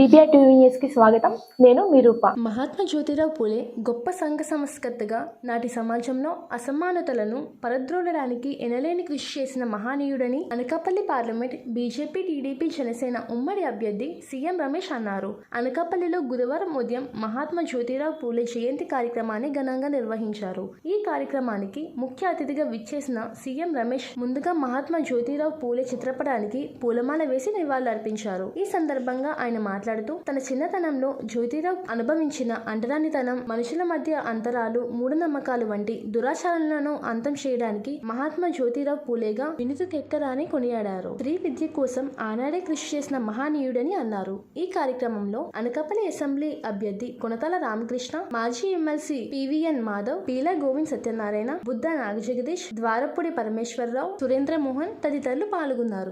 NTR TV కి స్వాగతం. నేను మీ రూప. మహాత్మా జ్యోతిరావు పూలే గొప్ప సంఘ సంస్కర్తగా నాటి సమాజంలో అసమానతలను పరద్రోలడానికి ఎనలేని కృషి చేసిన మహానీయుడని Anakapalli parliament BJP TDP Janasena ఉమ్మడి అభ్యర్థి సీఎం రమేష్ అన్నారు. అనకాపల్లిలో గురువారం ఉదయం మహాత్మా జ్యోతిరావు పూలే జయంతి కార్యక్రమాన్ని ఘనంగా నిర్వహించారు. ఈ కార్యక్రమానికి ముఖ్య అతిథిగా విచ్చేసిన సీఎం రమేష్ ముందుగా మహాత్మా జ్యోతిరావు పూలే చిత్రపటానికి పూలమాల వేసి నివాళులర్పించారు. ఈ సందర్భంగా ఆయన మాట్లాడుతూ తన చిన్నతనంలో జ్యోతిరావు అనుభవించిన అంటరానితనం మనుషుల మధ్య అంతరాలు మూఢనమ్మకాలు వంటి దురాచారాలను అంతం చేయడానికి మహాత్మా జ్యోతిరావు పూలేగా వినుతుకెక్కరాని కొనియాడారు. స్త్రీ విద్య కోసం ఆనాడే కృషి చేసిన మహానీయుడని అన్నారు. ఈ కార్యక్రమంలో అనకాపల్లి అసెంబ్లీ అభ్యర్థి కొనతాల రామకృష్ణ మాజీ ఎమ్మెల్సీ పివిఎన్ మాధవ్ పీలా గోవింద్ సత్యనారాయణ బుద్ధ నాగజగదీష్ ద్వారపూడి పరమేశ్వరరావు సురేంద్ర మోహన్ తదితరులు పాల్గొన్నారు.